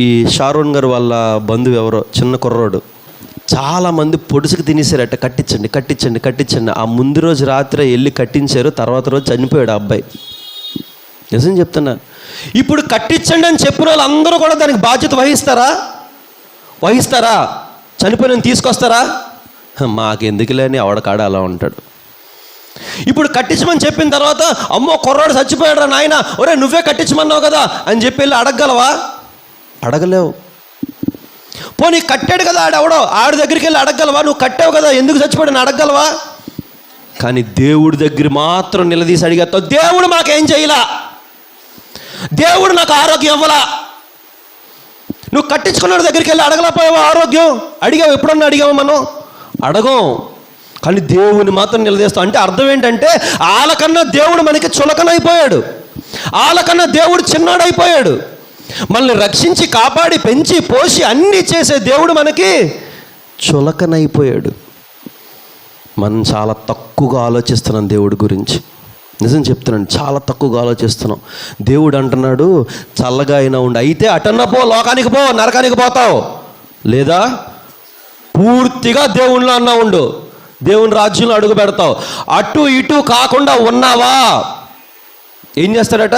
ఈ షారోన్ గారు వాళ్ళ బంధువు ఎవరో చిన్న కుర్రోడు. చాలామంది పొడుసుకు తినేసారట కట్టించండి కట్టించండి కట్టించండి. ఆ ముందు రోజు రాత్రి వెళ్ళి కట్టించారు తర్వాత రోజు చనిపోయాడు ఆ అబ్బాయి. నిజం చెప్తున్నా. ఇప్పుడు కట్టించండి అని చెప్పిన వాళ్ళు అందరూ కూడా దానికి బాధ్యత వహిస్తారా? వహిస్తారా? చనిపోయిన తీసుకొస్తారా? మాకెందుకులే అని ఆవిడకాడ అలా ఉంటాడు. ఇప్పుడు కట్టించమని చెప్పిన తర్వాత అమ్మో కుర్రాడు చచ్చిపోయాడు రా నాయన ఒరే నువ్వే కట్టించమన్నావు కదా అని చెప్పి వెళ్ళి అడగగలవా? అడగలేవు. పోనీ కట్టాడు కదా ఆడెవడో ఆడి దగ్గరికి వెళ్ళి అడగలవా నువ్వు కట్టావు కదా ఎందుకు చచ్చిపోయాడు అడగలవా కానీ దేవుడి దగ్గర మాత్రం నిలదీసి అడిగేస్తావు దేవుడు మాకేం చేయలా? దేవుడు నాకు ఆరోగ్యం ఇవ్వలా? నువ్వు కట్టించుకున్న దగ్గరికి వెళ్ళి అడగలేకపోయావా ఆరోగ్యం? అడిగావు ఎప్పుడన్నా అడిగావు మనం? అడగం. కానీ దేవుని మాత్రం నిలదీస్తాం అంటే అర్థం ఏంటంటే వాళ్ళకన్నా దేవుడు మనకి చులకనైపోయాడు. వాళ్ళకన్నా దేవుడు చిన్నాడైపోయాడు. మనల్ని రక్షించి కాపాడి పెంచి పోసి అన్నీ చేసే దేవుడు మనకి చులకనైపోయాడు. మనం చాలా తక్కువగా ఆలోచిస్తున్నాం దేవుడి గురించి. నిజం చెప్తున్నాను చాలా తక్కువగా ఆలోచిస్తున్నాం. దేవుడు అంటున్నాడు చల్లగా అయినా ఉండి. అయితే అటన్న పో లోకానికి పో నరకానికి పోతావు. లేదా? పూర్తిగా దేవుణ్ణి అన్నా ఉండు. దేవుని రాజ్యంలో అడుగు పెడతావు. అటు ఇటు కాకుండా ఉన్నావా? ఏం చేస్తాడట?